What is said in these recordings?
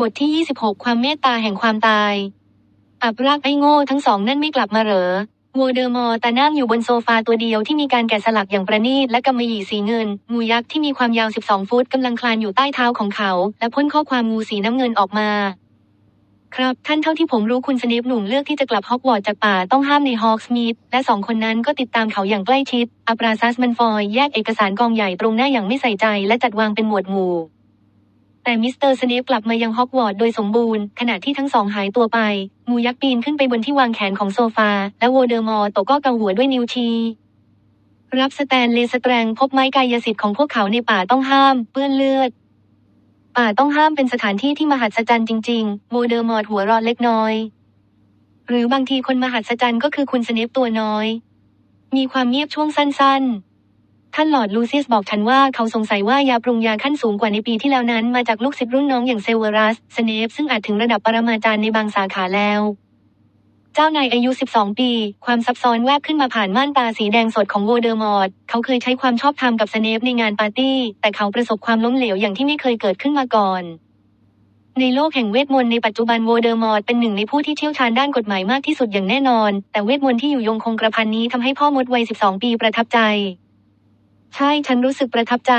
บทที่ 26 ความเมตตาแห่งความตาย อับรากไอ้โง่ทั้งสองนั่นไม่กลับมาเหรอโวเดอร์มอร์แต่นั่งอยู่บนโซฟาตัวเดียวที่มีการแกะสลักอย่างประณีตและกำมะหยี่สีเงิน งูยักษ์ที่มีความยาว 12 ฟุตกำลังคลานอยู่ใต้เท้าของเขา และพ่นข้อความงูสีน้ำเงินออกมา ครับ ท่านเท่าที่ผมรู้คุณสเนปหนุ่มเลือกที่จะกลับฮอกวอตส์จากป่าต้องห้ามในฮอกสมิธและสองคนนั้นก็ติดตามเขาอย่างใกล้ชิดอับราซัสมันฟอยแยกเอกสารกองใหญ่ตรงหน้าอย่างไม่ใส่ใจ และจัดวางเป็นหมวดหมู่ แต่มิสเตอร์สเนปกลับมายังฮอกวอตส์โดยสมบูรณ์ ขณะที่ทั้งสองหายตัวไป งูยักษ์ปีนขึ้นไปบนที่วางแขนของโซฟา และโวเดอร์มอร์ตกก็เกาหัวด้วยนิ้วชี้รับสแตนเลสแตรงพบไม้กายสิทธิ์ของพวกเขาในป่าต้องห้าม เปื้อนเลือด ป่าต้องห้ามเป็นสถานที่ที่มหัศจรรย์จริงๆโวเดอร์มอร์หัวรอดเล็กน้อย หรือบางทีคนมหัศจรรย์ก็คือคุณสเนปตัวน้อย มีความเงียบช่วงสั้นๆ ท่านหลอดลูเซียสบอกฉันว่าเขาสงสัยว่ายาปรุงยาขั้นสูงกว่าในปีที่แล้วนั้นมาจากลูกศิษย์รุ่นน้องอย่างเซเวอรัสสเนปซึ่งอาจถึงระดับปรมาจารย์ในบางสาขาแล้ว เจ้านายอายุ 12 ปี ความซับซ้อนแวบขึ้นมาผ่านม่านตาสีแดงสดของโวเดอร์มอร์ดเขาเคยใช้ความชอบธรรมกับสเนปในงานปาร์ตี้ แต่เขาประสบความล้มเหลวอย่างที่ไม่เคยเกิดขึ้นมาก่อนในโลกแห่งเวทมนต์ในปัจจุบันโวเดอร์มอร์ดเป็นหนึ่งในผู้ที่เชี่ยวชาญด้านกฎหมายมากที่สุดอย่างแน่นอน แต่เวทมนต์ที่อยู่ยงคงกระพันนี้ทำให้พ่อมดวัย 12 ปีประทับใจ ใช่ ฉันรู้สึกประทับใจ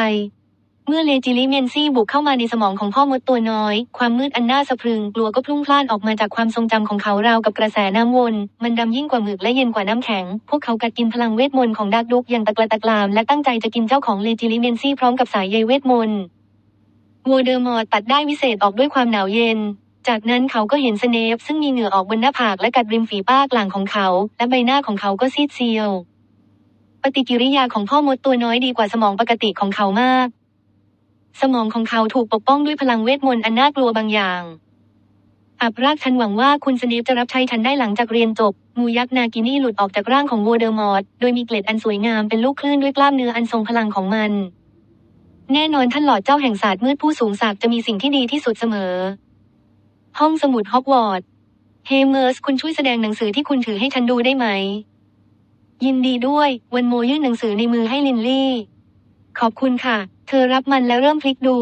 เมื่อเลจิลิเมนซี่บุกเข้ามาในสมองของพ่อมดตัวน้อย ความมืดอันน่าสะพรึงกลัวก็พลุ่งพล่านออกมาจากความทรงจำของเขาราวกับกระแสน้ำวน มันดำยิ่งกว่าหมึกและเย็นกว่าน้ำแข็ง พวกเขากัดกินพลังเวทมนต์ของดักดุกอย่างตะกละตะกรามและตั้งใจจะกินเจ้าของเลจิลิเมนซี่พร้อมกับสายใยเวทมนต์โวเดอร์มอร์ตัดได้วิเศษออกด้วยความหนาวเย็น จากนั้นเขาก็เห็นสเนปซึ่งมีเหงื่อออกบนหน้าผากและกัดริมฝีปากหลังของเขา และใบหน้าของเขาก็ซีดเซียว ปฏิกิริยาของพ่อมดตัวน้อยดีกว่าสมองปกติของเขามาก สมองของเขาถูกปกป้องด้วยพลังเวทมนต์อันน่ากลัวบางอย่าง อับรากฉันหวังว่าคุณสเนปจะรับใช้ฉันได้หลังจากเรียนจบ งูยักษ์นากินี่หลุดออกจากร่างของโวเดอร์มอร์โดยมีเกล็ดอันสวยงามเป็นลูกคลื่นด้วยกล้ามเนื้ออันทรงพลังของมัน แน่นอนท่านหลอดเจ้าแห่งศาสตร์มืดผู้สูงศักดิ์จะมีสิ่งที่ดีที่สุดเสมอ ห้องสมุดฮอกวอตส์เฮเมอร์สคุณช่วยแสดงหนังสือที่คุณถือให้ฉันดูได้ไหม ยินดีด้วย วันโมยื่นหนังสือในมือให้ลินลี่ ขอบคุณค่ะ เธอรับมันแล้วเริ่มพลิกดู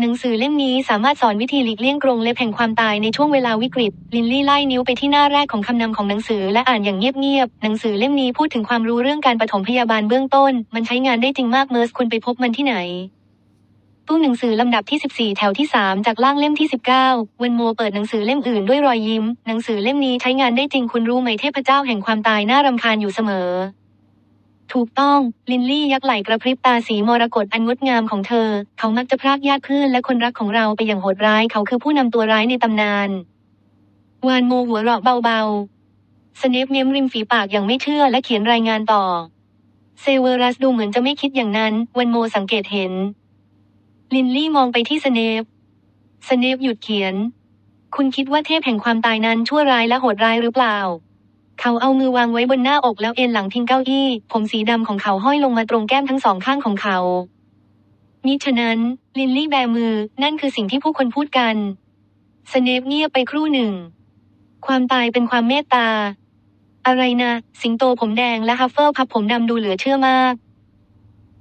หนังสือเล่มนี้สามารถสอนวิธีหลีกเลี่ยงกรงเล็บแห่งความตายในช่วงเวลาวิกฤต ลินลี่ไล่นิ้วไปที่หน้าแรกของคำนำของหนังสือและอ่านอย่างเงียบๆ หนังสือเล่มนี้พูดถึงความรู้เรื่องการปฐมพยาบาลเบื้องต้น มันใช้งานได้จริงมากเมอร์สคุณไปพบมันที่ไหน ตู้หนังสือลำดับที่ 14 แถวที่ 3 จากล่างเล่มที่ 19 เวนโมเปิดหนังสือเล่มอื่นด้วยรอยยิ้ม หนังสือเล่มนี้ใช้งานได้จริงคุณรู้ไหมเทพเจ้าแห่งความตายน่ารำคาญอยู่เสมอ ถูกต้อง ลินลี่ยักไหล่กระพริบตาสีมรกตอันงดงามของเธอ เขามักจะพรากญาติเพื่อนและคนรักของเราไปอย่างโหดร้าย เขาคือผู้นำตัวร้ายในตำนาน วานโมหัวเราะเบาๆสเนปเม้มริมฝีปากอย่างไม่เชื่อและเขียนรายงานต่อ เซเวอรัสดูเหมือนจะไม่คิดอย่างนั้น วันโมสังเกตเห็น ลินลี่มองไปที่สเนปสเนปหยุดเขียน คุณคิดว่าเทพแห่งความตายนั้นชั่วร้ายและโหดร้ายหรือเปล่า เขาเอามือวางไว้บนหน้าอกแล้วเอ็นหลังพิงเก้าอี้ ผมสีดำของเขาห้อยลงมาตรงแก้มทั้งสองข้างของเขามิฉะนั้น ลินลี่แบมือ นั่นคือสิ่งที่ผู้คนพูดกันสเนปเงียบไปครู่หนึ่ง ความตายเป็นความเมตตา อะไรนะ สิงโตผมแดงและฮัฟเฟิลพับผมดำดูเหลือเชื่อมาก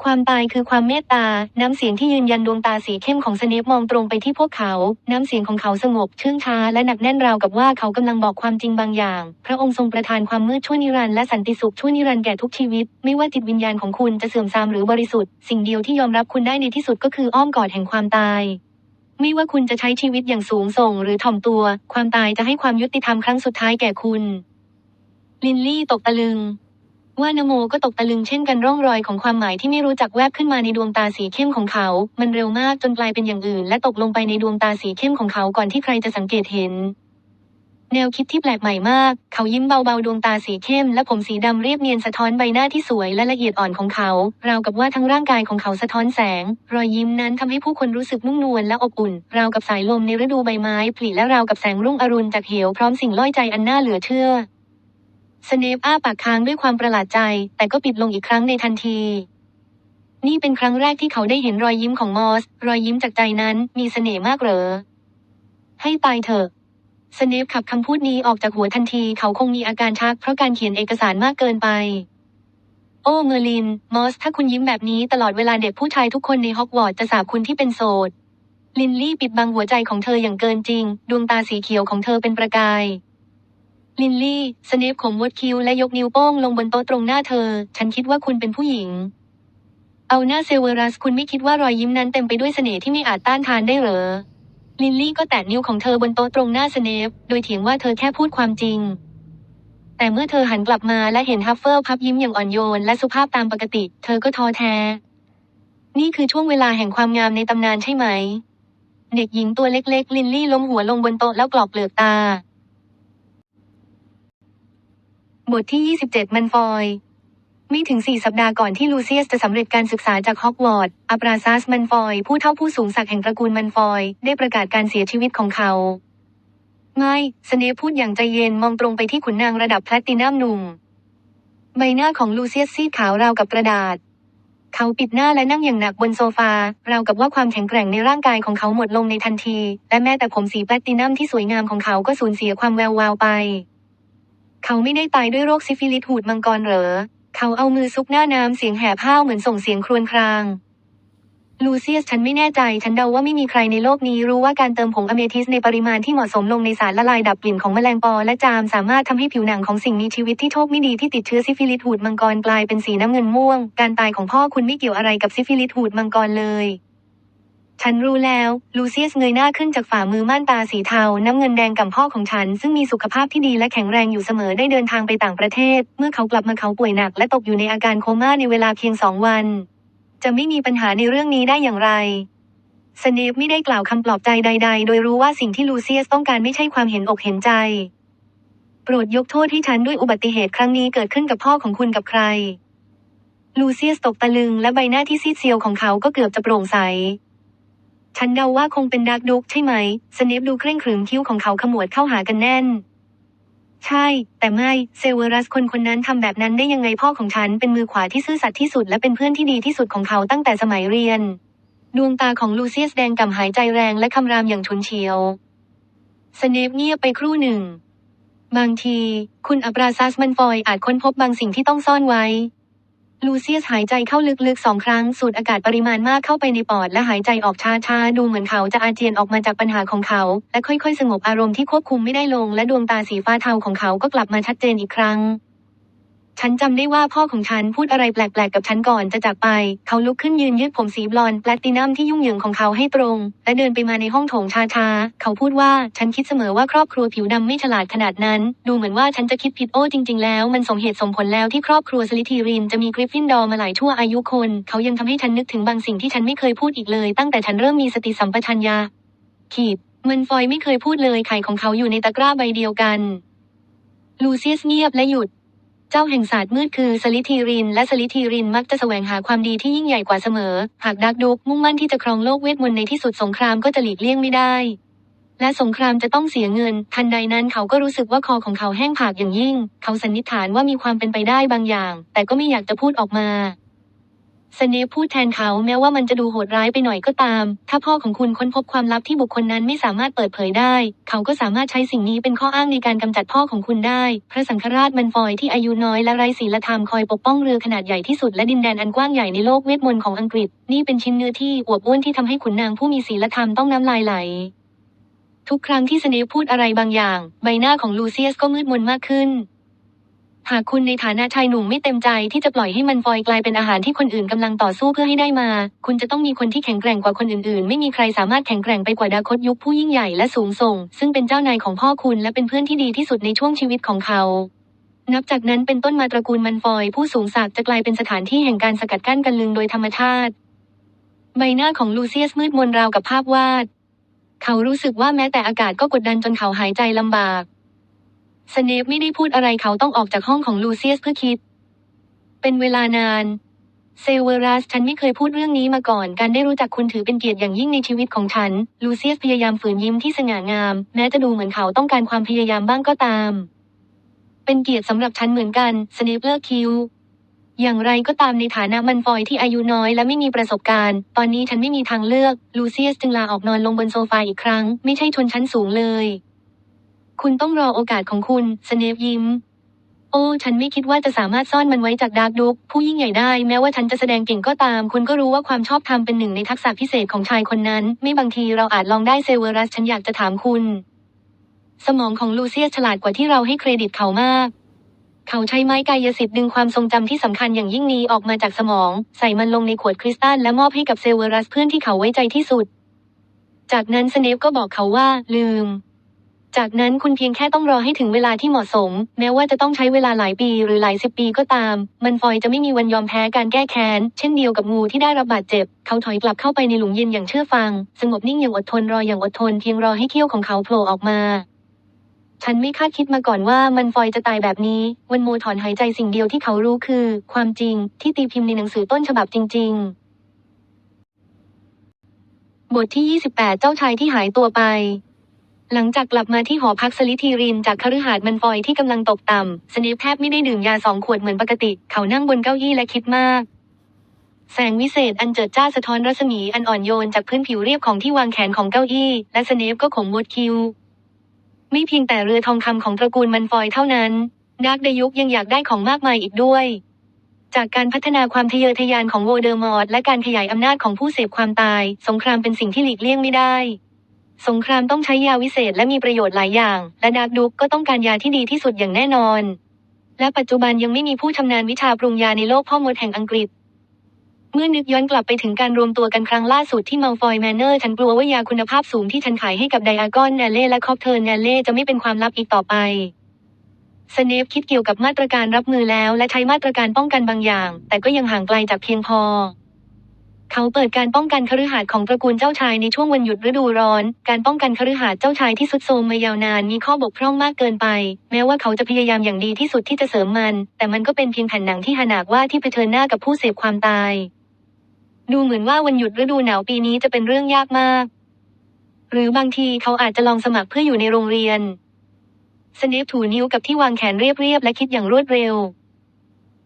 ความตายคือความเมตตา น้ำเสียงที่ยืนยันดวงตาสีเข้มของสเนปมองตรงไปที่พวกเขา น้ำเสียงของเขาสงบเชื่องช้าและหนักแน่นราวกับว่าเขากำลังบอกความจริงบางอย่าง พระองค์ทรงประทานความมืดชั่วนิรันดร์และสันติสุขชั่วนิรันดร์แก่ทุกชีวิต ไม่ว่าจิตวิญญาณของคุณจะเสื่อมทรามหรือบริสุทธิ์ สิ่งเดียวที่ยอมรับคุณได้ในที่สุดก็คืออ้อมกอดแห่งความตายไม่ว่าคุณจะใช้ชีวิตอย่างสูงส่งหรือถ่อมตัว ความตายจะให้ความยุติธรรมครั้งสุดท้ายแก่คุณ ลินลี่ตกตะลึง ว่านโมก็ตกตะลึงเช่นกันร่องรอยของความหมายที่ไม่รู้จักแวบขึ้นมาในดวงตาสีเข้มของเขา มันเร็วมากจนกลายเป็นอย่างอื่น และตกลงไปในดวงตาสีเข้มของเขาก่อนที่ใครจะสังเกตเห็น แนวคิดที่แปลกใหม่มาก เขายิ้มเบาๆดวงตาสีเข้ม และผมสีดำเรียบเนียนสะท้อนใบหน้าที่สวยและละเอียดอ่อนของเขา ราวกับว่าทั้งร่างกายของเขาสะท้อนแสง รอยยิ้มนั้นทำให้ผู้คนรู้สึกนุ่มนวลและอบอุ่น ราวกับสายลมในฤดูใบไม้ผลิและราวกับแสงรุ่งอรุณจากเหวพร้อมสิ่งล่อยใจอันน่าเหลือเชื่อ สเนปอ้าปากค้างด้วยความประหลาดใจ แต่ก็ปิดลงอีกครั้งในทันที นี่เป็นครั้งแรกที่เขาได้เห็นรอยยิ้มของมอส รอยยิ้มจากใจนั้นมีเสน่ห์มากเหรอ ให้ตายเถอะสเนปขับคำพูดนี้ออกจากหัวทันที เขาคงมีอาการชักเพราะการเขียนเอกสารมากเกินไป โอ้เมอร์ลิน มอส ถ้าคุณยิ้มแบบนี้ตลอดเวลาเด็กผู้ชายทุกคนในฮอกวอตส์จะสาบคุณที่เป็นโสด ลินลี่ปิดบังหัวใจของเธออย่างเกินจริง ดวงตาสีเขียวของเธอเป็นประกาย ลินลี่ สเนปขมวดคิ้วและยกนิ้วโป้งลงบนโต๊ะตรงหน้าเธอ ฉันคิดว่าคุณเป็นผู้หญิง เอาหน้าเซเวอรัสคุณไม่คิดว่ารอยยิ้มนั้นเต็มไปด้วยเสน่ห์ที่ไม่อาจต้านทานได้เหรอ ลินลี่ก็แตะนิ้วของเธอบนโต๊ะตรงหน้าสเนปโดยเถียงว่าเธอแค่พูดความจริง แต่เมื่อเธอหันกลับมาและเห็นฮัฟเฟิลพับยิ้มอย่างอ่อนโยนและสุภาพตามปกติ เธอก็ท้อแท้ นี่คือช่วงเวลาแห่งความงามในตำนานใช่ไหม เด็กหญิงตัวเล็กๆ ลินลี่ล้มหัวลงบนโต๊ะแล้วกรอกเปลือกตา บทที่ 27 มันฟอยไม่ถึงสี่สัปดาห์ก่อนที่ลูเซียสจะสำเร็จการศึกษาจากฮอกวอตส์อับราซัสมันฟอย ผู้เท่าผู้สูงศักดิ์แห่งตระกูลมันฟอย ได้ประกาศการเสียชีวิตของเขา ไม่สเนปพูดอย่างใจเย็นมองตรงไปที่ขุนนางระดับแพลตตินัมหนุ่ม ใบหน้าของลูเซียสซีดขาวราวกับกระดาษ เขาปิดหน้าและนั่งอย่างหนักบนโซฟา ราวกับว่าความแข็งแกร่งในร่างกายของเขาหมดลงในทันที และแม้แต่ผมสีแพลตตินัมที่สวยงามของเขาก็สูญเสียความแวววาวไป เขาไม่ได้ตายด้วยโรคซิฟิลิสหูดมังกรเหรอ เขาเอามือซุกหน้าน้ำเสียงแหบห้าวเหมือนส่งเสียงครวญคราง ลูเซียสฉันไม่แน่ใจ ฉันเดาว่าไม่มีใครในโลกนี้รู้ว่าการเติมผงอะเมทิสในปริมาณที่เหมาะสมลงในสารละลายดับกลิ่นของแมลงปอและจามสามารถทำให้ผิวหนังของสิ่งมีชีวิตที่โชคไม่ดีที่ติดเชื้อซิฟิลิสหูดมังกรกลายเป็นสีน้ำเงินม่วง การตายของพ่อคุณไม่เกี่ยวอะไรกับซิฟิลิสหูดมังกรเลย ฉันรู้แล้ว ลูเซียสเงยหน้าขึ้นจากฝ่ามือม่านตาสีเทา น้ำเงินแดงกับพ่อของฉัน ซึ่งมีสุขภาพที่ดีและแข็งแรงอยู่เสมอได้เดินทางไปต่างประเทศ เมื่อเขากลับมาเขาป่วยหนักและตกอยู่ในอาการโคม่าในเวลาเพียงสองวัน จะไม่มีปัญหาในเรื่องนี้ได้อย่างไรสเนปไม่ได้กล่าวคำปลอบใจใด ๆ โดยรู้ว่าสิ่งที่ลูเซียสต้องการไม่ใช่ความเห็นอกเห็นใจ โปรดยกโทษให้ฉันด้วยอุบัติเหตุครั้งนี้เกิดขึ้นกับพ่อของคุณกับใคร ลูเซียสตกตะลึงและใบหน้าที่ซีดเซียวของเขาก็เกือบจะโปร่งใส ฉันเดาว่าคงเป็นดักดุกใช่ไหม สเนปดูเคร่งขรึมคิ้วของเขาขมวดเข้าหากันแน่น ใช่ แต่ไม่เซเวอรัสคนคนนั้นทำแบบนั้นได้ยังไงพ่อของฉันเป็นมือขวาที่ซื่อสัตย์ที่สุดและเป็นเพื่อนที่ดีที่สุดของเขาตั้งแต่สมัยเรียน ดวงตาของลูเซียสแดงก่ำหายใจแรงและคำรามอย่างฉุนเฉียว สเนปเงียบไปครู่หนึ่ง บางที คุณอับราซัสมันฟอยอาจค้นพบบางสิ่งที่ต้องซ่อนไว้ ลูเซียสหายใจเข้าลึกๆสองครั้ง สูดอากาศปริมาณมากเข้าไปในปอดและหายใจออกช้าๆ ดูเหมือนเขาจะอาเจียนออกมาจากปัญหาของเขา และค่อยๆ สงบอารมณ์ที่ควบคุมไม่ได้ลง และดวงตาสีฟ้าเทาของเขาก็กลับมาชัดเจนอีกครั้ง ฉันจำได้ว่าพ่อของฉันพูดอะไรแปลกๆกับฉันก่อนจะจากไป เขาลุกขึ้นยืนยืดผมสีบลอนด์แพลตตินัมที่ยุ่งเหยิงของเขาให้ตรง และเดินไปมาในห้องโถงช้าๆ เขาพูดว่าฉันคิดเสมอว่าครอบครัวผิวดำไม่ฉลาดขนาดนั้น ดูเหมือนว่าฉันจะคิดผิดโอ้จริงๆ แล้วมันสมเหตุสมผลแล้วที่ครอบครัวสลิธีรินจะมีกริฟฟินดอร์มาหลายชั่วอายุคน เขายังทำให้ฉันนึกถึงบางสิ่งที่ฉันไม่เคยพูดอีกเลย ตั้งแต่ฉันเริ่มมีสติสัมปชัญญะขีดมันฟอยไม่เคยพูดเลยไข่ของเขาอยู่ในตะกร้าใบเดียวกัน ลูเซียสเงียบและหยุด เจ้าแห่งศาสตร์มืดคือสลิธีริน และสลิธีรินมักจะแสวงหาความดีที่ยิ่งใหญ่กว่าเสมอ หากดักดุกมุ่งมั่นที่จะครองโลกเวทมนต์ในที่สุดสงครามก็จะหลีกเลี่ยงไม่ได้ และสงครามจะต้องเสียเงิน ทันใดนั้นเขาก็รู้สึกว่าคอของเขาแห้งผากอย่างยิ่ง เขาสันนิษฐานว่ามีความเป็นไปได้บางอย่าง แต่ก็ไม่อยากจะพูดออกมา สเนปพูดแทนเขาแม้ว่ามันจะดูโหดร้ายไปหน่อยก็ตาม ถ้าพ่อของคุณค้นพบความลับที่บุคคลนั้นไม่สามารถเปิดเผยได้ เขาก็สามารถใช้สิ่งนี้เป็นข้ออ้างในการกำจัดพ่อของคุณได้ พระสังฆราชมันฟอยที่อายุน้อยและไร้ศีลธรรมคอยปกป้องเรือขนาดใหญ่ที่สุดและดินแดนอันกว้างใหญ่ในโลกเวทมนต์ของอังกฤษ นี่เป็นชิ้นเนื้อที่อวบอ้วนที่ทำให้ขุนนางผู้มีศีลธรรมต้องน้ำลายไหลทุกครั้งที่สเนปพูดอะไรบางอย่าง ใบหน้าของลูเซียสก็มืดมนมากขึ้น หากคุณในฐานะชายหนุ่มไม่เต็มใจที่จะปล่อยให้มันฟอยกลายเป็นอาหารที่คนอื่นกำลังต่อสู้เพื่อให้ได้มา คุณจะต้องมีคนที่แข็งแกร่งกว่าคนอื่นๆ ไม่มีใครสามารถแข็งแกร่งไปกว่าดาคตยุคผู้ยิ่งใหญ่และสูงส่ง ซึ่งเป็นเจ้านายของพ่อคุณและเป็นเพื่อนที่ดีที่สุดในช่วงชีวิตของเขานับจากนั้นเป็นต้นมาตระกูลมันฟอย ผู้สูงศักดิ์จะกลายเป็นสถานที่แห่งการสกัดกั้นกันลึงโดยธรรมชาติ ใบหน้าของลูเซียสมืดมนราวกับภาพวาด เขารู้สึกว่าแม้แต่อากาศก็กดดันจนเขาหายใจลำบาก สเนปไม่ได้พูดอะไรเขาต้องออกจากห้องของลูเซียสเพื่อคิด เป็นเวลานานเซเวอรัสฉันไม่เคยพูดเรื่องนี้มาก่อน การได้รู้จักคุณถือเป็นเกียรติอย่างยิ่งในชีวิตของฉัน ลูเซียสพยายามฝืนยิ้มที่สง่างาม แม้จะดูเหมือนเขาต้องการความพยายามบ้างก็ตาม เป็นเกียรติสำหรับฉันเหมือนกัน สเนปเลิกคิว อย่างไรก็ตามในฐานะมันฟอยที่อายุน้อยและไม่มีประสบการณ์ ตอนนี้ฉันไม่มีทางเลือก ลูเซียสจึงลาออกนอนลงบนโซฟาอีกครั้ง ไม่ใช่ชนชั้นสูงเลย คุณต้องรอโอกาสของคุณสเนปยิ้ม โอ้ ฉันไม่คิดว่าจะสามารถซ่อนมันไว้จากดาร์กดุกผู้ยิ่งใหญ่ได้ แม้ว่าฉันจะแสดงเก่งก็ตาม คุณก็รู้ว่าความชอบธรรมเป็นหนึ่งในทักษะพิเศษของชายคนนั้น ไม่บางทีเราอาจลองได้เซเวอรัส ฉันอยากจะถามคุณ สมองของลูเซียสฉลาดกว่าที่เราให้เครดิตเขามากเขาใช้ไม้กายสิทธิ์ดึงความทรงจำที่สำคัญอย่างยิ่งนี้ออกมาจากสมอง ใส่มันลงในขวดคริสตัลและมอบให้กับเซเวอรัสเพื่อนที่เขาไว้ใจที่สุด จากนั้นสเนปก็บอกเขาว่า ลืม จากนั้นคุณเพียงแค่ต้องรอให้ถึงเวลาที่เหมาะสม แม้ว่าจะต้องใช้เวลาหลายปีหรือหลายสิบปีก็ตาม มันฟอยจะไม่มีวันยอมแพ้การแก้แค้น เช่นเดียวกับงูที่ได้รับบาดเจ็บ เขาถอยกลับเข้าไปในหลุมเย็นอย่างเชื่อฟัง สงบนิ่งอย่างอดทนรออย่างอดทนเพียงรอให้เขี้ยวของเขาโผล่ออกมาฉันไม่คาดคิดมาก่อนว่ามันฟอยจะตายแบบนี้ วันโมถอนหายใจสิ่งเดียวที่เขารู้คือ ความจริงที่ตีพิมพ์ในหนังสือต้นฉบับจริง ๆ บทที่ 28 เจ้าชายที่หายตัวไป หลังจากกลับมาที่หอพักสลิธีรินจากคฤหาสน์มันฟอยที่กำลังตกต่ำสเนปแทบไม่ได้ดื่มยาสองขวดเหมือนปกติ เขานั่งบนเก้าอี้และคิดมาก แสงวิเศษอันเจิดจ้าสะท้อนรัศมีอันอ่อนโยนจากพื้นผิวเรียบของที่วางแขนของเก้าอี้ และสเนปก็ขมวดคิวไม่เพียงแต่เรือทองคำของตระกูลมันฟอยเท่านั้นดาร์กเดยุกยังอยากได้ของมากมายอีกด้วย จากการพัฒนาความทะเยอทะยานของโวเดอร์มอร์ดและการขยายอำนาจของผู้เสพความตาย สงครามเป็นสิ่งที่หลีกเลี่ยงไม่ได้ สงครามต้องใช้ยาวิเศษและมีประโยชน์หลายอย่าง และดาร์กดุกก็ต้องการยาที่ดีที่สุดอย่างแน่นอน และปัจจุบันยังไม่มีผู้ชำนาญวิชาปรุงยาในโลกพ่อมดแห่งอังกฤษ เมื่อนึกย้อนกลับไปถึงการรวมตัวกันครั้งล่าสุดที่มัลฟอยแมนเนอร์ฉันกลัวว่ายาคุณภาพสูงที่ฉันขายให้กับไดอากอนแนเล่และคอกเทิร์แนเล่จะไม่เป็นความลับอีกต่อไปสเนปคิดเกี่ยวกับมาตรการรับมือแล้วและใช้มาตรการป้องกันบางอย่าง แต่ก็ยังห่างไกลจากเพียงพอ เขาเปิดการป้องกันคฤหาสน์ของตระกูลเจ้าชายในช่วงวันหยุดฤดูร้อน การป้องกันคฤหาสน์เจ้าชายที่สุดโทมมายาวนานมีข้อบกพร่องมากเกินไป แม้ว่าเขาจะพยายามอย่างดีที่สุดที่จะเสริมมัน แต่มันก็เป็นเพียงแผ่นหนังที่หนากว่าที่เผชิญหน้ากับผู้เสพความตาย ดูเหมือนว่าวันหยุดฤดูหนาวปีนี้จะเป็นเรื่องยากมาก หรือบางทีเขาอาจจะลองสมัครเพื่ออยู่ในโรงเรียนสเนปถูนิ้วกับที่วางแขนเรียบๆและคิดอย่างรวดเร็ว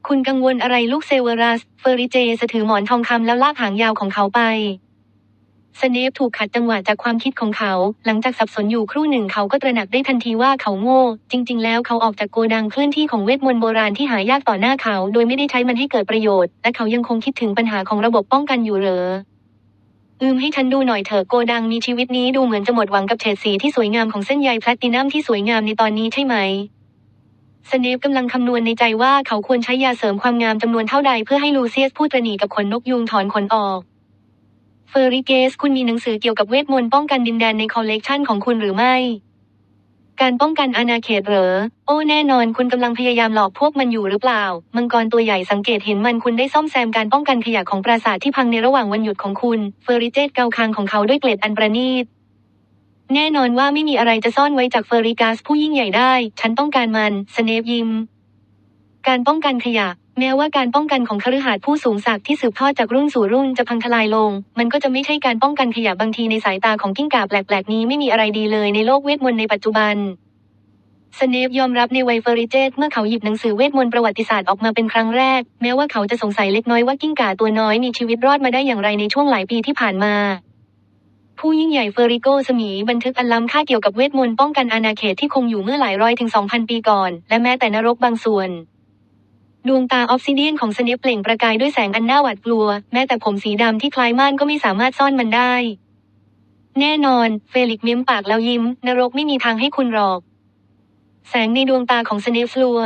คุณกังวลอะไรลูกเซเวอรัส เฟอริเจสถือหมอนทองคำแล้วลากหางยาวของเขาไปสเนปถูกขัดจังหวะจากความคิดของเขา หลังจากสับสนอยู่ครู่หนึ่งเขาก็ตระหนักได้ทันทีว่าเขาโง่ จริง ๆ แล้วเขาออกจากโกดังเคลื่อนที่ของเวทมนต์โบราณที่หายากต่อหน้าเขา โดยไม่ได้ใช้มันให้เกิดประโยชน์ และเขายังคงคิดถึงปัญหาของระบบป้องกันอยู่เหรอ อืมให้ฉันดูหน่อยเถอะโกดังมีชีวิตนี้ดูเหมือนจะหมดหวังกับเฉดสีที่สวยงามของเส้นใยแพลตินัมที่สวยงามในตอนนี้ใช่ไหม สเนปกำลังคำนวณในใจว่าเขาควรใช้ยาเสริมความงามจำนวนเท่าใดเพื่อให้ลูเซียสพูดตระหนีกับขนนกยูงถอนขนออก เฟอริเกส คุณมีหนังสือเกี่ยวกับเวทมนต์ป้องกันดินแดนในคอลเลกชันของคุณหรือไม่ การป้องกันอาณาเขตเหรอ โอ้แน่นอนคุณกำลังพยายามหลอกพวกมันอยู่หรือเปล่า มังกรตัวใหญ่สังเกตเห็นมันคุณได้ซ่อมแซมการป้องกันขยะของปราสาทที่พังในระหว่างวันหยุดของคุณ เฟอริเจตเกาคางของเขาด้วยเกล็ดอันประณีต แน่นอนว่าไม่มีอะไรจะซ่อนไว้จากเฟอริกัสผู้ยิ่งใหญ่ได้ ฉันต้องการมัน สเนปยิ้ม การป้องกันขยะ แม้ว่าการป้องกันของคฤหาสน์ผู้สูงศักดิ์ที่สืบทอดจากรุ่นสู่รุ่นจะพังทลายลง มันก็จะไม่ใช่การป้องกันขยะบางทีในสายตาของกิ้งก่าแปลกๆนี้ไม่มีอะไรดีเลยในโลกเวทมนต์ในปัจจุบันสเนปยอมรับในวัยเฟอริเจตเมื่อเขาหยิบหนังสือเวทมนต์ประวัติศาสตร์ออกมาเป็นครั้งแรก แม้ว่าเขาจะสงสัยเล็กน้อยว่ากิ้งก่าตัวน้อยมีชีวิตรอดมาได้อย่างไรในช่วงหลายปีที่ผ่านมา ผู้ยิ่งใหญ่เฟอริโกสมีบันทึกอันล้ำค่าเกี่ยวกับเวทมนต์ป้องกันอาณาเขตที่คงอยู่เมื่อหลายร้อยถึงสองพันปีก่อน และแม้แต่นรกบางส่วน ดวงตาออฟซิเดียนของสเนปเปล่งประกายด้วยแสงอันน่าหวาดกลัว แม้แต่ผมสีดำที่คล้ายม่านก็ไม่สามารถซ่อนมันได้ แน่นอน เฟลิกเม้มปากแล้วยิ้ม นรกไม่มีทางให้คุณหรอก แสงในดวงตาของสเนฟลัว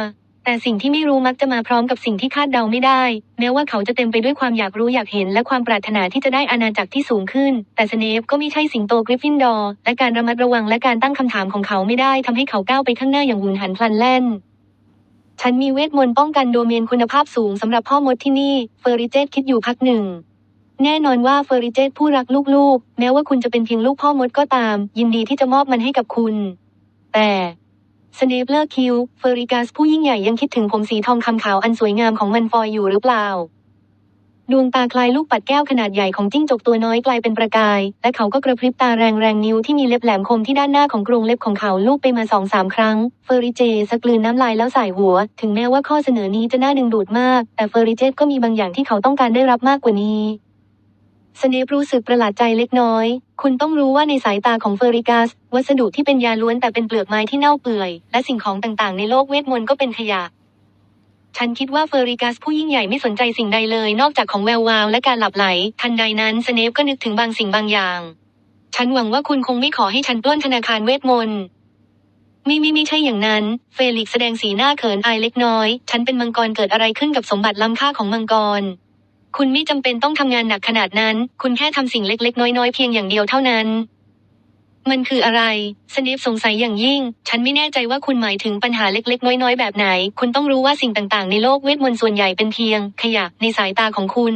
แต่สิ่งที่ไม่รู้มักจะมาพร้อมกับสิ่งที่คาดเดาไม่ได้ แม้ว่าเขาจะเต็มไปด้วยความอยากรู้อยากเห็นและความปรารถนาที่จะได้อาณาจักรที่สูงขึ้น แต่สเนปก็ไม่ใช่สิงโตกริฟฟินดอร์และการระมัดระวังและการตั้งคำถามของเขาไม่ได้ทำให้เขาก้าวไปข้างหน้าอย่างหุนหันพลันแล่นฉันมีเวทมนต์ป้องกันโดเมนคุณภาพสูงสำหรับพ่อมดที่นี่ เฟอริเจตคิดอยู่พักหนึ่ง แน่นอนว่าเฟอริเจตผู้รักลูกๆ แม้ว่าคุณจะเป็นเพียงลูกพ่อมดก็ตาม ยินดีที่จะมอบมันให้กับคุณ แต่ สเนปเลอร์คิวเฟอริกัสผู้ยิ่งใหญ่ยังคิดถึงผมสีทองคำขาวอันสวยงามของมันฟอยอยู่หรือเปล่า ดวงตาคลายลูกปัดแก้วขนาดใหญ่ของจิ้งจกตัวน้อยกลายเป็นประกาย และเขาก็กระพริบตาแรงแรงๆนิ้วที่มีเล็บแหลมคมที่ด้านหน้าของกรงเล็บของเขาลูบไปมาสองสามครั้ง เฟอริเจสกลืนน้ำลายแล้วใส่หัว ถึงแม้ว่าข้อเสนอนี้จะน่าดึงดูดมาก แต่เฟอริเจก็มีบางอย่างที่เขาต้องการได้รับมากกว่านี้ สเนปรู้สึกประหลาดใจเล็กน้อย คุณต้องรู้ว่าในสายตาของเฟอริกัส วัสดุที่เป็นยาล้วนแต่เป็นเปลือกไม้ที่เน่าเปื่อย และสิ่งของต่างๆ ในโลกเวทมนต์ก็เป็นขยะ ฉันคิดว่าเฟอริกัสผู้ยิ่งใหญ่ไม่สนใจสิ่งใดเลย นอกจากของแวววาวและการหลับไหล ทันใดนั้นสเนปก็นึกถึงบางสิ่งบางอย่าง ฉันหวังว่าคุณคงไม่ขอให้ฉันปล้นธนาคารเวทมนต์ไม่ไม่ไม่ใช่อย่างนั้น เฟลิกแสดงสีหน้าเขินอายเล็กน้อย ฉันเป็นมังกรเกิดอะไรขึ้นกับสมบัติล้ำค่าของมังกร คุณไม่จำเป็นต้องทำงานหนักขนาดนั้น คุณแค่ทำสิ่งเล็กๆ น้อยๆ เพียงอย่างเดียวเท่านั้น มันคืออะไร สเนปสงสัยอย่างยิ่ง ฉันไม่แน่ใจว่าคุณหมายถึงปัญหาเล็กๆ น้อยๆ แบบไหน คุณต้องรู้ว่าสิ่งต่างๆ ในโลกเวทมนต์ส่วนใหญ่เป็นเพียง ขยะในสายตาของคุณ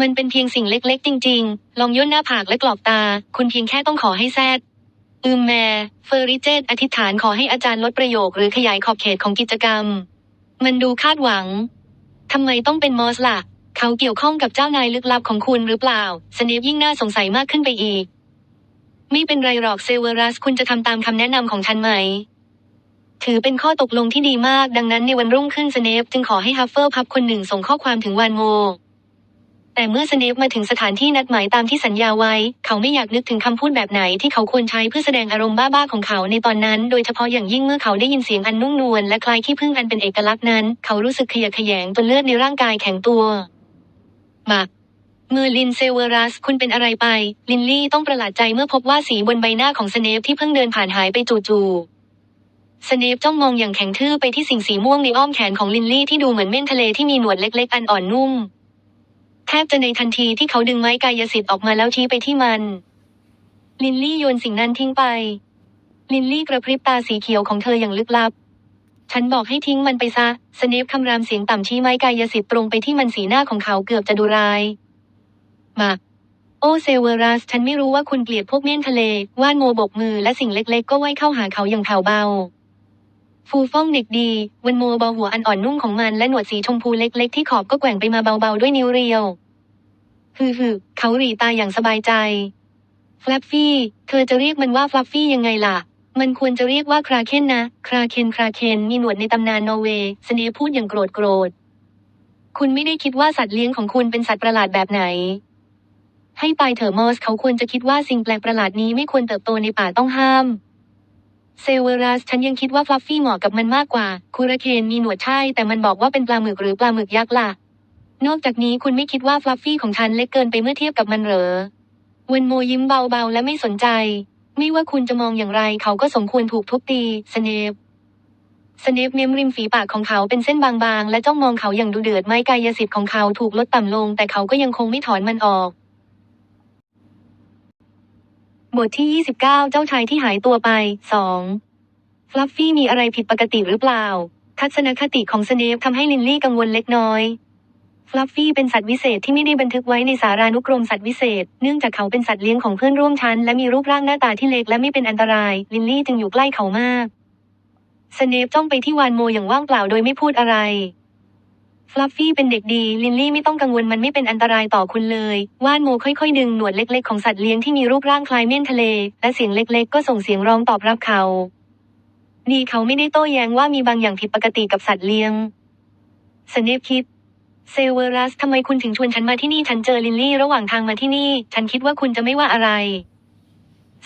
มันเป็นเพียงสิ่งเล็ก ๆ จริง ๆ ลองย่นหน้าผากและกรอบตา คุณเพียงแค่ต้องขอให้แซดอืมแมเฟอริเจตอธิษฐานขอให้อาจารย์ลดประโยคหรือขยายขอบเขตของกิจกรรม มันดูคาดหวัง ทำไมต้องเป็นมอสล่ะ เขาเกี่ยวข้องกับเจ้านายลึกลับของคุณหรือเปล่า สเนปยิ่งน่าสงสัยมากขึ้นไปอีก ไม่เป็นไรหรอกเซเวอรัส คุณจะทำตามคำแนะนำของฉันไหม ถือเป็นข้อตกลงที่ดีมาก ดังนั้นในวันรุ่งขึ้นสเนปจึงขอให้ฮัฟเฟิลพับคนหนึ่งส่งข้อความถึงวานโม แต่เมื่อสเนปมาถึงสถานที่นัดหมายตามที่สัญญาไว้ เขาไม่อยากนึกถึงคำพูดแบบไหนที่เขาควรใช้เพื่อแสดงอารมณ์บ้าๆของเขาในตอนนั้น โดยเฉพาะอย่างยิ่งเมื่อเขาได้ยินเสียงอันนุ่มนวลและคล้ายขี้ผึ้งอันเป็นเอกลักษณ์นั้น เขารู้สึกขยะแขยงจนเลือดในร่างกายแข็งตัว บักเมอร์ลินเซเวอรัส คุณเป็นอะไรไป ลินลี่ต้องประหลาดใจเมื่อพบว่าสีบนใบหน้าของสเนปที่เพิ่งเดินผ่านหายไปจู่ๆสเนปจ้องมองอย่างแข็งทื่อไปที่สิ่งสีม่วงในอ้อมแขนของลินลี่ที่ดูเหมือนเม่นทะเลที่มีหนวดเล็กๆ อันอ่อนนุ่ม แทบจะในทันทีที่เขาดึงไม้กายสิทธิ์ออกมาแล้วชี้ไปที่มัน ลินลี่โยนสิ่งนั้นทิ้งไป ลินลี่กระพริบตาสีเขียวของเธออย่างลึกลับ ฉันบอกให้ทิ้งมันไปซะ สเนปคำรามเสียงต่ำชี้ไม้กายสิทธิ์ตรงไปที่มันสีหน้าของเขาเกือบจะดูร้ายมาโอเซเวอรัส ฉันไม่รู้ว่าคุณเกลียดพวกเมี่ยนทะเล ว่านโมบกมือและสิ่งเล็กๆ ก็ว่ายเข้าหาเขาอย่างแผ่วเบา ฟูฟ่องเด็กดีวันโมเบาหัวอันอ่อนนุ่มของมันและหนวดสีชมพูเล็กๆ ที่ขอบก็แกว่งไปมาเบาๆด้วยนิ้วเรียวฮือฮือเขาหรีตาอย่างสบายใจ แฟลฟฟี่ เธอจะเรียกมันว่าแฟลฟฟี่ยังไงล่ะ มันควรจะเรียกว่าคราเคนนะ คราเคนคราเคนมีหนวดในตำนานนอร์เวย์สเนพูดอย่างโกรธโกรธ คุณไม่ได้คิดว่าสัตว์เลี้ยงของคุณเป็นสัตว์ประหลาดแบบไหน ให้ตายเถอะมอสเขาควรจะคิดว่าสิ่งแปลกประหลาดนี้ไม่ควรเติบโตในป่าต้องห้าม เซเวอรัสฉันยังคิดว่าฟลัฟฟี่เหมาะกับมันมากกว่า คูราเคนมีหนวดใช่ แต่มันบอกว่าเป็นปลาหมึกหรือปลาหมึกยักษ์ล่ะ นอกจากนี้คุณไม่คิดว่าฟลัฟฟี่ของฉันเล็กเกินไปเมื่อเทียบกับมันเหรอ เวนโมยิ้มเบาๆและไม่สนใจ ไม่ว่าคุณจะมองอย่างไรเขาก็สมควรถูกทุบตีสเนปสเนปเม้มริมฝีปากของเขาเป็นเส้นบางๆ และจ้องมองเขาอย่างดูเดือดไม้กายสิทธิ์ของเขาถูกลดต่ำลง แต่เขาก็ยังคงไม่ถอนมันออก บทที่ 29 เจ้าชายที่หายตัวไป 2. ฟลัฟฟี่มีอะไรผิดปกติหรือเปล่า ทัศนคติของสเนปทำให้ลินลี่กังวลเล็กน้อย ฟลัฟฟี่เป็นสัตว์วิเศษที่ไม่ได้บันทึกไว้ในสารานุกรมสัตว์วิเศษ เนื่องจากเขาเป็นสัตว์เลี้ยงของเพื่อนร่วมชั้น และมีรูปร่างหน้าตาที่เล็กและไม่เป็นอันตราย ลินลี่จึงอยู่ใกล้เขามาก สเนปจ้องไปที่วานโมอย่างว่างเปล่าโดยไม่พูดอะไร ฟลัฟฟี่เป็นเด็กดี ลินลี่ไม่ต้องกังวลมันไม่เป็นอันตรายต่อคุณเลยว่านโมค่อยๆ ดึงหนวดเล็กๆของสัตว์เลี้ยงที่มีรูปร่างคล้ายเม่นทะเล และเสียงเล็กๆ ก็ส่งเสียงร้องตอบรับเขาดีเขาไม่ได้โต้แย้งว่ามีบางอย่างผิดปกติกับสัตว์เลี้ยงสเนปคิด เซเวอรัสทำไมคุณถึงชวนฉันมาที่นี่ฉันเจอลินลี่ระหว่างทางมาที่นี่ ฉันคิดว่าคุณจะไม่ว่าอะไร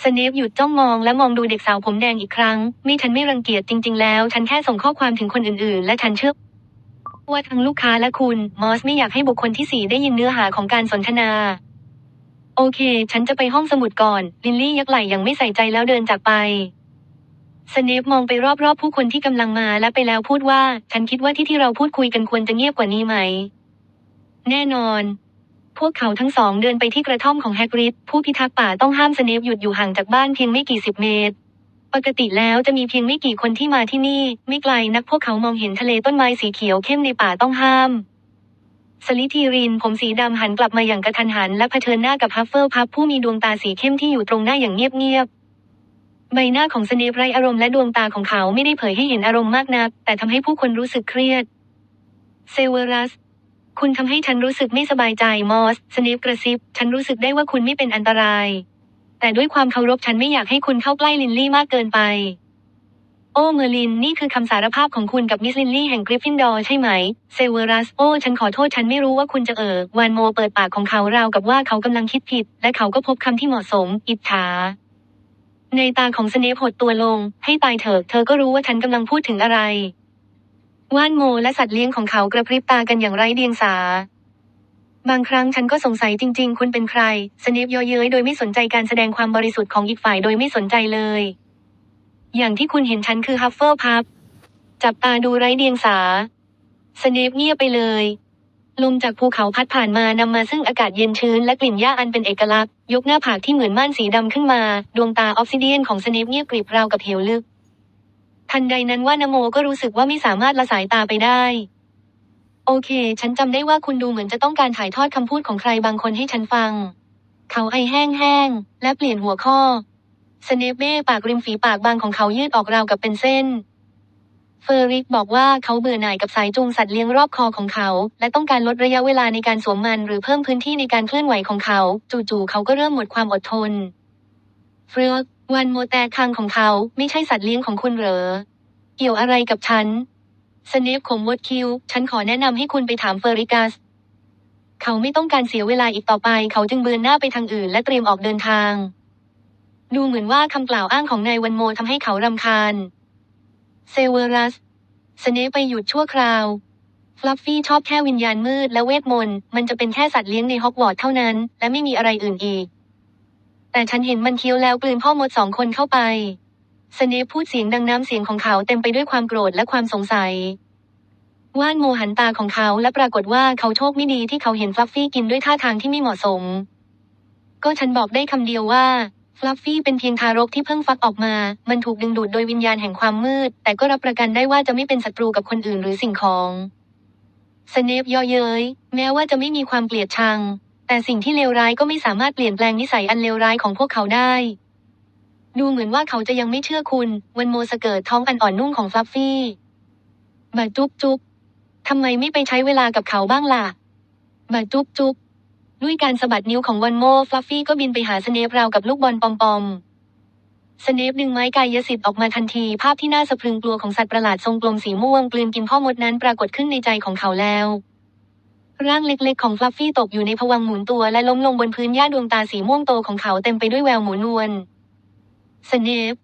สเนปหยุดจ้องมองและมองดูเด็กสาวผมแดงอีกครั้ง ไม่ฉันไม่รังเกียจจริง ๆ แล้ว ฉันแค่ส่งข้อความถึงคนอื่น ๆ และฉันเชื่อว่าทั้งลูกค้าและคุณ มอสไม่อยากให้บุคคลที่สี่ได้ยินเนื้อหาของการสนทนา โอเค ฉันจะไปห้องสมุดก่อน ลินลี่ยักไหล่อย่างไม่ใส่ใจแล้วเดินจากไป สเนปมองไปรอบๆ ผู้คนที่กำลังมาและไปแล้วพูดว่า ฉันคิดว่าที่ที่เราพูดคุยกันควรจะเงียบกว่านี้ไหม แน่นอน พวกเขาทั้งสองเดินไปที่กระท่อมของแฮกริดผู้พิทักษ์ป่าต้องห้ามสเนปหยุดอยู่ห่างจากบ้านเพียงไม่กี่สิบเมตร ปกติแล้วจะมีเพียงไม่กี่คนที่มาที่นี่ ไม่ไกลนักพวกเขามองเห็นทะเลต้นไม้สีเขียวเข้มในป่าต้องห้ามสลิทีรินผมสีดำหันกลับมาอย่างกระทันหัน และเผชิญหน้ากับฮัฟเฟิลพับผู้มีดวงตาสีเข้มที่อยู่ตรงหน้าอย่างเงียบๆ ใบหน้าของสเนปไร้อารมณ์และดวงตาของเขาไม่ได้เผยให้เห็นอารมณ์มากนัก แต่ทำให้ผู้คนรู้สึกเครียด เซเวอรัส คุณทำให้ฉันรู้สึกไม่สบายใจมอส สเนปกระซิบ ฉันรู้สึกได้ว่าคุณไม่เป็นอันตราย แต่ด้วยความเคารพฉันไม่อยากให้คุณเข้าใกล้ลินลี่มากเกินไป โอ้เมอร์ลิน นี่คือคำสารภาพของคุณกับมิสลินลี่แห่งกริฟฟินดอร์ใช่ไหม เซเวอรัส โอ้ ฉันขอโทษฉันไม่รู้ว่าคุณจะเออวานโมเปิดปากของเขาราวกับว่าเขากำลังคิดผิด และเขาก็พบคำที่เหมาะสม อิจฉา ในตาของสเนปหดตัวลง ให้ตายเถอะเธอก็รู้ว่าฉันกำลังพูดถึงอะไรว่านโมและสัตว์เลี้ยงของเขากระพริบตากันอย่างไร้เดียงสา บางครั้งฉันก็สงสัยจริง ๆ คุณเป็นใคร สเนปยาะเย้ยโดยไม่สนใจการแสดงความบริสุทธิ์ของอีกฝ่ายโดยไม่สนใจเลย อย่างที่คุณเห็นฉันคือฮัฟเฟิลพับ จับตาดูไร้เดียงสา สเนปเงียบไปเลย ลมจากภูเขาพัดผ่านมานำมาซึ่งอากาศเย็นชื้นและกลิ่นหญ้าอันเป็นเอกลักษณ์ ยกหน้าผากที่เหมือนม่านสีดำขึ้นมา ดวงตาออฟซิเดียนของสเนปเงียบกริบราวกับเหวลึก ทันใดนั้นว่านโมก็รู้สึกว่าไม่สามารถละสายตาไปได้ โอเค ฉันจำได้ว่าคุณดูเหมือนจะต้องการถ่ายทอดคำพูดของใครบางคนให้ฉันฟัง เขาไอแห้งๆและเปลี่ยนหัวข้อสเนปเบ้ปากริมฝีปากบางของเขายืดออกราวกับเป็นเส้น เฟอร์ริกบอกว่าเขาเบื่อหน่ายกับสายจูงสัตว์เลี้ยงรอบคอของเขา และต้องการลดระยะเวลาในการสวมมันหรือเพิ่มพื้นที่ในการเคลื่อนไหวของเขา จู่ๆเขาก็เริ่มหมดความอดทน เฟรอกวันโมแต่คางของเขาไม่ใช่สัตว์เลี้ยงของคุณเหรอ เกี่ยวอะไรกับฉันสเนปขมวดคิ้ว ฉันขอแนะนำให้คุณไปถามเฟอริกัส เขาไม่ต้องการเสียเวลาอีกต่อไป เขาจึงเบือนหน้าไปทางอื่น และเตรียมออกเดินทาง ดูเหมือนว่าคำกล่าวอ้างของนายวันโมทำให้เขารำคาญ เซเวอรัส สเนปไปหยุดชั่วคราว ฟลัฟฟี่ชอบแค่วิญญาณมืดและเวทมนต์ มันจะเป็นแค่สัตว์เลี้ยงในฮอกวอตส์เท่านั้น และไม่มีอะไรอื่นอีก แต่ฉันเห็นมันเคี้ยวแล้วกลืนพ่อมดสองคนเข้าไป สเนปพูดเสียงดังน้ำเสียงของเขาเต็มไปด้วยความโกรธและความสงสัย ว่านโมหันตาของเขาและปรากฏว่าเขาโชคไม่ดีที่เขาเห็นฟลัฟฟี่กินด้วยท่าทางที่ไม่เหมาะสม ก็ฉันบอกได้คำเดียวว่า ฟลัฟฟี่เป็นเพียงทารกที่เพิ่งฟักออกมา มันถูกดึงดูดโดยวิญญาณแห่งความมืด แต่ก็รับประกันได้ว่าจะไม่เป็นศัตรูกับคนอื่นหรือสิ่งของสเนปย่อเย้ย แม้ว่าจะไม่มีความเกลียดชัง แต่สิ่งที่เลวร้ายก็ไม่สามารถเปลี่ยนแปลงนิสัยอันเลวร้ายของพวกเขาได้ ดูเหมือนว่าเขาจะยังไม่เชื่อคุณ วันโมสเกิดท้องอันอ่อนนุ่มของฟลัฟฟี่บาจุ๊บจุ๊บทำไมไม่ไปใช้เวลากับเขาบ้างล่ะบาจุ๊บจุ๊บ ด้วยการสะบัดนิ้วของวันโมฟลัฟฟี่ก็บินไปหาสเนปราวกับลูกบอลปอมปอมสเนปดึงไม้กายสิทธิ์ออกมาทันที ภาพที่น่าสะพรึงกลัวของสัตว์ประหลาดทรงกลมสีม่วงกลืนกินพ่อมดนั้นปรากฏขึ้นในใจของเขาแล้ว ร่างเล็กๆของฟลัฟฟี่ตกอยู่ในภวังหมุนตัวและล้มลงบนพื้นหญ้าดวงตาสีม่วงโตของเขาเต็มไปด้วยแววหมูนวลสเนป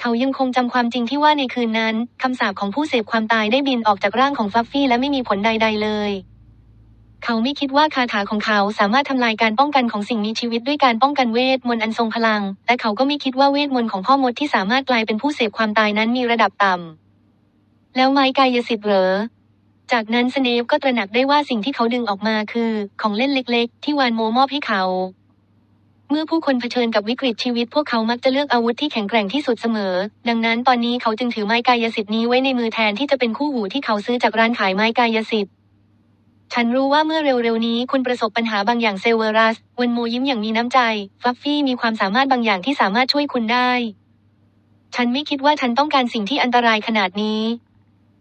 เขายังคงจำความจริงที่ว่าในคืนนั้นคำสาปของผู้เสพความตายได้บินออกจากร่างของฟลัฟฟี่และไม่มีผลใด ๆ เลย เขาไม่คิดว่าคาถาของเขาสามารถทำลายการป้องกันของสิ่งมีชีวิตด้วยการป้องกันเวทมนต์อันทรงพลัง และเขาก็ไม่คิดว่าเวทมนต์ของพ่อมดที่สามารถกลายเป็นผู้เสพความตายนั้นมีระดับต่ำ แล้วไม้กายสิทธิ์เหรอ จากนั้นสเนปก็ตระหนักได้ว่าสิ่งที่เขาดึงออกมาคือ ของเล่นเล็ก ๆ ที่วานโมมอบให้เขาเมื่อผู้คนเผชิญกับวิกฤตชีวิตพวกเขามักจะเลือกอาวุธที่แข็งแกร่งที่สุดเสมอ ดังนั้นตอนนี้เขาจึงถือไม้กายสิทธิ์นี้ไว้ในมือแทนที่จะเป็นคู่หูที่เขาซื้อจากร้านขายไม้กายสิทธิ์ ฉันรู้ว่าเมื่อเร็วๆนี้คุณประสบปัญหาบางอย่างเซเวอรัสวันโมยิ้มอย่างมีน้ำใจฟลัฟฟี่มีความสามารถบางอย่างที่สามารถช่วยคุณได้ ฉันไม่คิดว่าฉันต้องการสิ่งที่อันตรายขนาดนี้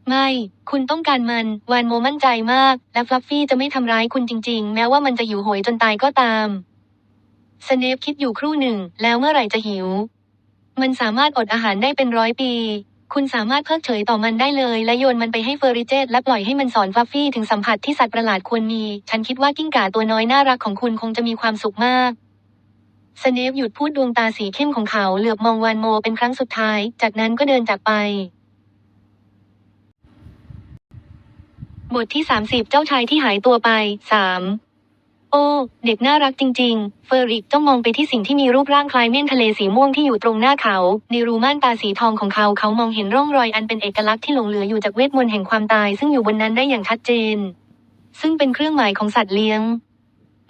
ไม่ คุณต้องการมันวานโมมั่นใจมาก และฟลัฟฟี่จะไม่ทำร้ายคุณจริงๆ แม้ว่ามันจะหิวโหยจนตายก็ตามสเนปคิดอยู่ครู่หนึ่ง แล้วเมื่อไหร่จะหิว มันสามารถอดอาหารได้เป็นร้อยปี คุณสามารถเพิกเฉยต่อมันได้เลย และโยนมันไปให้เฟอร์ริเจตและปล่อยให้มันสอนฟัฟฟี่ถึงสัมผัสที่สัตว์ประหลาดควรมี ฉันคิดว่ากิ้งก่าตัวน้อยน่ารักของคุณคงจะมีความสุขมากสเนปหยุดพูดดวงตาสีเข้มของเขาเหลือบมองวานโมเป็นครั้งสุดท้าย จากนั้นก็เดินจากไป บทที่ 30 เจ้าชายที่หายตัวไป 3 โอ้ เด็กน่ารักจริง ๆ เฟอริกจ้องมองไปที่สิ่งที่มีรูปร่างคล้ายเม่นทะเลสีม่วงที่อยู่ตรงหน้าเขา ในรูม่านตาสีทองของเขาเขามองเห็นร่องรอยอันเป็นเอกลักษณ์ที่หลงเหลืออยู่จากเวทมนต์แห่งความตายซึ่งอยู่บนนั้นได้อย่างชัดเจน ซึ่งเป็นเครื่องหมายของสัตว์เลี้ยง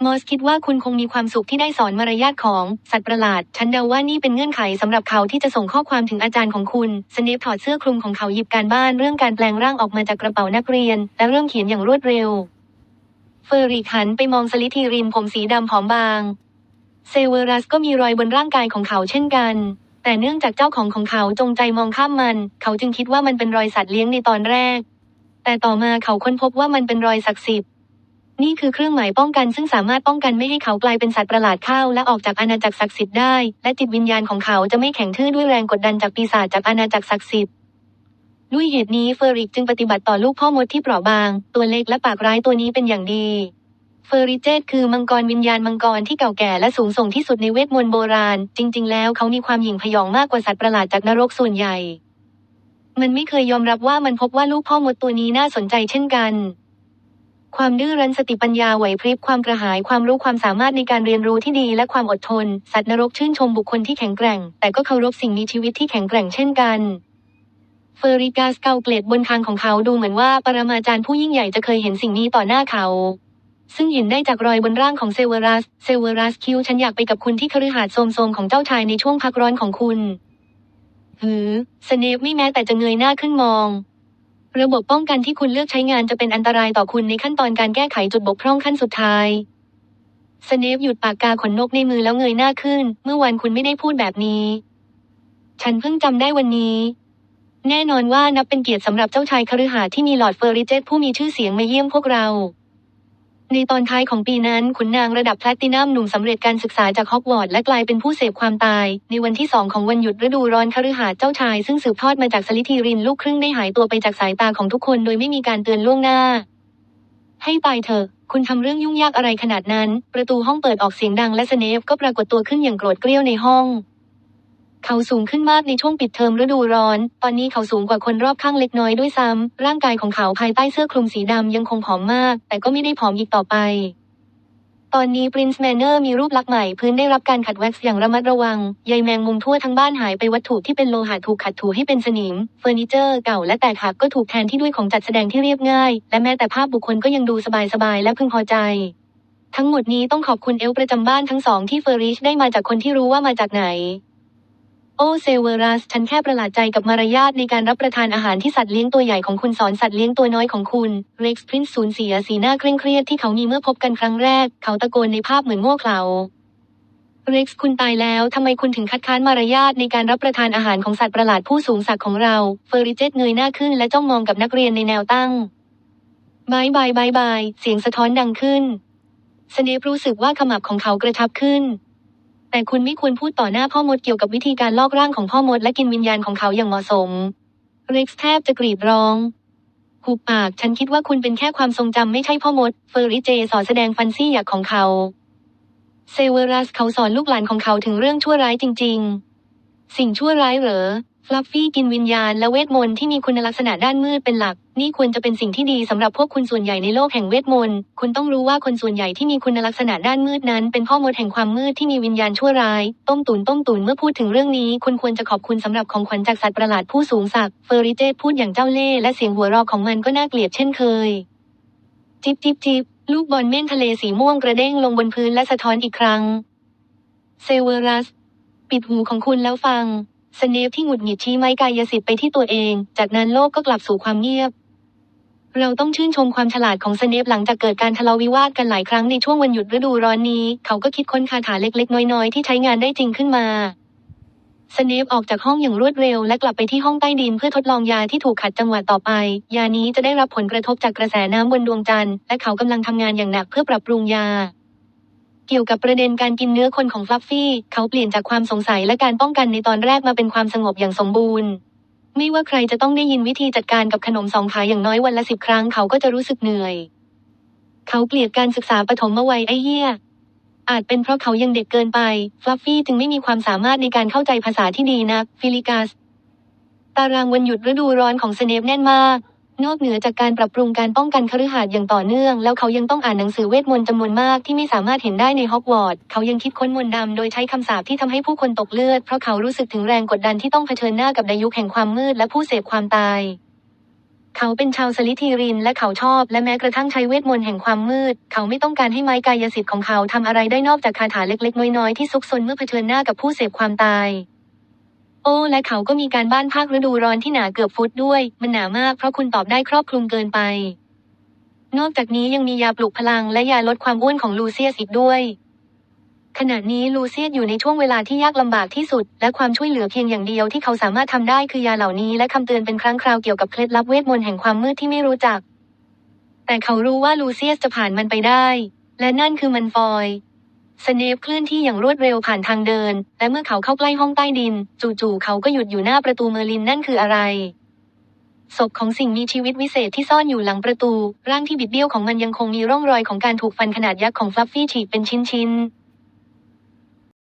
มอสคิดว่าคุณคงมีความสุขที่ได้สอนมารยาทของสัตว์ประหลาด ฉันเดาว่านี่เป็นเงื่อนไขสำหรับเขาที่จะส่งข้อความถึงอาจารย์ของคุณ สเนปถอดเสื้อคลุมของเขาหยิบการบ้านเรื่องการแปลงร่างออกมาจากกระเป๋านักเรียน และเริ่มเขียนอย่างรวดเร็ว เฟอร์ริกหันไปมองสลิธีรินผมสีดำผอมบาง เซเวอรัสก็มีรอยบนร่างกายของเขาเช่นกัน แต่เนื่องจากเจ้าของของเขาจงใจมองข้ามมัน เขาจึงคิดว่ามันเป็นรอยสัตว์เลี้ยงในตอนแรก แต่ต่อมาเขาค้นพบว่ามันเป็นรอยศักดิ์สิทธิ์นี่คือเครื่องหมายป้องกันซึ่งสามารถป้องกันไม่ให้เขากลายเป็นสัตว์ประหลาดเข้าและออกจากอาณาจักรศักดิ์สิทธิ์ได้ และจิตวิญญาณของเขาจะไม่แข็งทื่อด้วยแรงกดดันจากปีศาจจากอาณาจักรศักดิ์สิทธิ์ ด้วยเหตุนี้เฟอริกจึงปฏิบัติต่อลูกพ่อมดที่เปราะบาง ตัวเล็กและปากร้ายตัวนี้เป็นอย่างดีเฟอริเจตคือมังกรวิญญาณมังกรที่เก่าแก่และสูงส่งที่สุดในเวทมนต์โบราณ จริง ๆ แล้วเขามีความหยิ่งพยองมากกว่าสัตว์ประหลาดจากนรกส่วนใหญ่ มันไม่เคยยอมรับว่ามันพบว่าลูกพ่อมดตัวนี้น่าสนใจเช่นกัน ความดื้อรั้นสติปัญญาไหวพริบความกระหายความรู้ความสามารถในการเรียนรู้ที่ดีและความอดทน สัตว์นรกชื่นชมบุคคลที่แข็งแกร่ง แต่ก็เคารพสิ่งมีชีวิตที่แข็งแกร่งเช่นกัน เฟอริกาสเกาเกลดบนคางของเขาดูเหมือนว่าปรมาจารย์ผู้ยิ่งใหญ่จะเคยเห็นสิ่งนี้ต่อหน้าเขา ซึ่งเห็นได้จากรอยบนร่างของเซเวรัส เซเวรัสคิวฉันอยากไปกับคุณที่คฤหาสน์โสมๆของเจ้าชายในช่วงพักร้อนของคุณ หือ สเนปไม่แม้แต่จะเงยหน้าขึ้นมอง ระบบป้องกันที่คุณเลือกใช้งานจะเป็นอันตรายต่อคุณในขั้นตอนการแก้ไขจุดบกพร่องขั้นสุดท้าย สเนปหยุดปากกาขนนกในมือแล้วเงยหน้าขึ้น เมื่อวันคุณไม่ได้พูดแบบนี้ ฉันเพิ่งจำได้วันนี้ แน่นอนว่านับเป็นเกียรติสำหรับเจ้าชายคฤหาสน์ที่มีหลอดเฟอร์ริเจตผู้มีชื่อเสียงมาเยี่ยมพวกเรา ในตอนท้ายของปีนั้น ขุนนางระดับแพลตตินัมหนุ่มสำเร็จการศึกษาจากฮอกวอตส์และกลายเป็นผู้เสพความตาย ในวันที่สองของวันหยุดฤดูร้อนคฤหาสน์เจ้าชายซึ่งสืบทอดมาจากสลิธีรินลูกครึ่งได้หายตัวไปจากสายตาของทุกคนโดยไม่มีการเตือนล่วงหน้า ให้ตายเถอะคุณทำเรื่องยุ่งยากอะไรขนาดนั้น ประตูห้องเปิดออกเสียงดังและสเนฟก็ปรากฏตัวขึ้นอย่างโกรธเกรี้ยวในห้อง เขาสูงขึ้นมากในช่วงปิดเทอมฤดูร้อน ตอนนี้เขาสูงกว่าคนรอบข้างเล็กน้อยด้วยซ้ำ ร่างกายของเขาภายใต้เสื้อคลุมสีดำยังคงผอมมาก แต่ก็ไม่ได้ผอมอีกต่อไป ตอนนี้ Prince Manor มีรูปลักษณ์ใหม่ พื้นได้รับการขัดแว็กซ์อย่างระมัดระวัง ใยแมงมุมทั่วทั้งบ้านหายไปวัตถุที่เป็นโลหะถูกขัดถูให้เป็นสนิม เฟอร์นิเจอร์เก่าและแตกหักก็ถูกแทนที่ด้วยของจัดแสดงที่เรียบง่าย และแม้แต่ภาพบุคคลก็ยังดูสบายๆและพึงพอใจทั้งหมดนี้ต้องขอบคุณเอลประจำบ้านทั้งสองที่เฟอร์ริชได้มาจากคนที่รู้ว่ามาจากไหน โอเซเวรัส ฉันแค่ประหลาดใจกับมารยาทในการรับประทานอาหารที่สัตว์เลี้ยงตัวใหญ่ของคุณสอนสัตว์เลี้ยงตัวน้อยของคุณเร็กซ์พรินซ์สูญเสียสีหน้าเคร่งเครียดที่เขามีเมื่อพบกันครั้งแรก เขาตะโกนในภาพเหมือนโง่เขลาเร็กซ์คุณตายแล้วทำไมคุณถึงคัดค้านมารยาทในการรับประทานอาหารของสัตว์ประหลาดผู้สูงศักดิ์ของเรา เฟอร์ริเจตเงยหน้าขึ้นและจ้องมองกับนักเรียนในแนวตั้งบายบายบายบายเสียงสะท้อนดังขึ้นสเนปรู้สึกว่าขมับของเขากระชับขึ้น แต่คุณไม่ควรพูดต่อหน้าพ่อมดเกี่ยวกับวิธีการลอกร่างของพ่อมดและกินวิญญาณของเขาอย่างเหมาะสม เร็กซ์แทบจะกรีดร้องหูปาก ฉันคิดว่าคุณเป็นแค่ความทรงจำไม่ใช่พ่อมด เฟอร์ริเจสอนแสดงฟันซี่อยากของเขา เซเวอรัสเขาสอนลูกหลานของเขาถึงเรื่องชั่วร้ายจริง ๆ สิ่งชั่วร้ายเหรอ ฟลัฟฟี่กินวิญญาณและเวทมนต์ที่มีคุณลักษณะด้านมืดเป็นหลัก นี่ควรจะเป็นสิ่งที่ดีสำหรับพวกคุณส่วนใหญ่ในโลกแห่งเวทมนต์คุณต้องรู้ว่าคนส่วนใหญ่ที่มีคุณลักษณะด้านมืดนั้น เป็นพ่อมดแห่งความมืดที่มีวิญญาณชั่วร้าย ต้มตุนต้มตุนเมื่อพูดถึงเรื่องนี้ คุณควรจะขอบคุณสำหรับของขวัญจากสัตว์ประหลาดผู้สูงศักดิ์เฟอร์ริเจตพูดอย่างเจ้าเล่ห์และเสียงหัวเราะของมันก็น่าเกลียดเช่นเคย จิบจิบจิบลูกบอลเม่นทะเลสีม่วงกระเด้งลงบนพื้นและสะท้อนอีกครั้ง เซเวรัส ปิดหูของคุณแล้วฟัง สเนปที่หงุดหงิดชี้ไม้กายสิทธิ์ไปที่ตัวเอง จากนั้นโลกก็กลับสู่ความเงียบ เราต้องชื่นชมความฉลาดของสเนปหลังจากเกิดการทะเลาะวิวาทกันหลายครั้งในช่วงวันหยุดฤดูร้อนนี้ เขาก็คิดค้นคาถาเล็ก ๆ น้อยๆ ที่ใช้งานได้จริงขึ้นมาสเนปออกจากห้องอย่างรวดเร็ว และกลับไปที่ห้องใต้ดินเพื่อทดลองยาที่ถูกขัดจังหวะต่อไป ยานี้จะได้รับผลกระทบจากกระแสน้ำบนดวงจันทร์และเขากำลังทำงานอย่างหนักเพื่อปรับปรุงยา เกี่ยวกับประเด็นการกินเนื้อคนของฟลัฟฟี่ เขาเปลี่ยนจากความสงสัยและการป้องกันในตอนแรกมาเป็นความสงบอย่างสมบูรณ์ ไม่ว่าใครจะต้องได้ยินวิธีจัดการกับขนมสองขาอย่างน้อยวันละสิบครั้งเขาก็จะรู้สึกเหนื่อย เขาเกลียดการศึกษาปฐมวัยไอ้เหี้ย อาจเป็นเพราะเขายังเด็กเกินไป ฟลัฟฟี่จึงไม่มีความสามารถในการเข้าใจภาษาที่ดีนัก ฟิลิกัส ตารางวันหยุดฤดูร้อนของสเนปแน่นมาก นอกเหนือจากการปรับปรุงการป้องกันคฤหาสน์อย่างต่อเนื่อง แล้วเขายังต้องอ่านหนังสือเวทมนต์จำนวนมากที่ไม่สามารถเห็นได้ในฮอกวอตส์เขายังคิดค้นมนต์ดำโดยใช้คำสาปที่ทำให้ผู้คนตกเลือด เพราะเขารู้สึกถึงแรงกดดันที่ต้องเผชิญหน้ากับดายุคแห่งความมืดและผู้เสพความตายเขาเป็นชาวสลิธีรินและเขาชอบและแม้กระทั่งใช้เวทมนต์แห่งความมืด เขาไม่ต้องการให้ไม้กายสิทธิ์ของเขาทำอะไรได้นอกจากคาถาเล็กๆ น้อยๆที่ซุกซนเมื่อเผชิญหน้ากับผู้เสพความตาย โอ้และเขาก็มีการบ้านภาคฤดูร้อนที่หนาเกือบฟุตด้วย มันหนามากเพราะคุณตอบได้ครอบคลุมเกินไป นอกจากนี้ยังมียาปลุกพลังและยาลดความอ้วนของลูเซียสอีกด้วย ขณะนี้ลูเซียสอยู่ในช่วงเวลาที่ยากลำบากที่สุด และความช่วยเหลือเพียงอย่างเดียวที่เขาสามารถทำได้คือยาเหล่านี้และคำเตือนเป็นครั้งคราวเกี่ยวกับเคล็ดลับเวทมนต์แห่งความมืดที่ไม่รู้จัก แต่เขารู้ว่าลูเซียสจะผ่านมันไปได้ และนั่นคือมันฟอย สเนปเคลื่อนที่อย่างรวดเร็วผ่านทางเดิน และเมื่อเขาเข้าใกล้ห้องใต้ดิน จู่ๆเขาก็หยุดอยู่หน้าประตูเมอร์ลินนั่นคืออะไรศพของสิ่งมีชีวิตวิเศษที่ซ่อนอยู่หลังประตู ร่างที่บิดเบี้ยวของมันยังคงมีร่องรอยของการถูกฟันขนาดยักษ์ของฟลัฟฟี่ฉีกเป็นชิ้นๆ